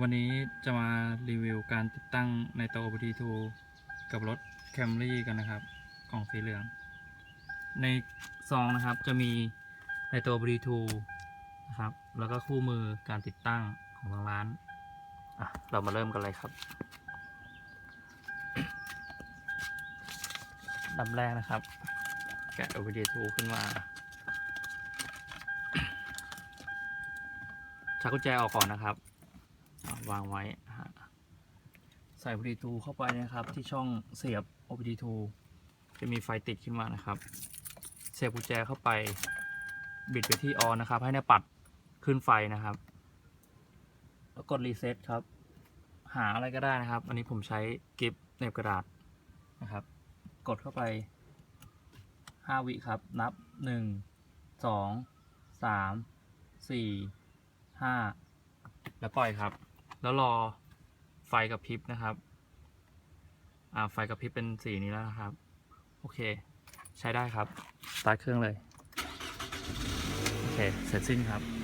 วันนี้จะมารีวิวการติดตั้งในโต OBD2 กับรถ Camry กันนะครับกล่องสีเหลือง ในซองนะครับจะมีในโต OBD2 นะครับ แล้วก็คู่มือการติดตั้งของทางร้านอะเรามาเริ่มกันเลยครับดับแรกนะครับ แกะ OBD2 ขึ้นมาชักกุญแจออกก่อนนะครับ วางไว้ฮะใส่ OBD2 เข้าไปนะครับ ที่ช่องเสียบ OBD2 จะมีไฟติดขึ้นมานะครับ เสียบกุญแจเข้าไปบิดไปที่ออนนะครับ ให้หน้าปัดขึ้นไฟนะครับ แล้วกดรีเซ็ตครับ หาอะไรก็ได้นะครับ อันนี้ผมใช้กิฟเนบกระดาษนะครับ กดเข้าไป 5 วิครับ นับ 1 2 3 4ห้าแล้วปล่อยครับ แล้วรอไฟกับพริบนะครับ อ่าไฟกับพริบเป็นสีนี้แล้วนะครับ โอเค ใช้ได้ครับ สตาร์ทเครื่องเลย โอเค เสร็จสิ้นครับ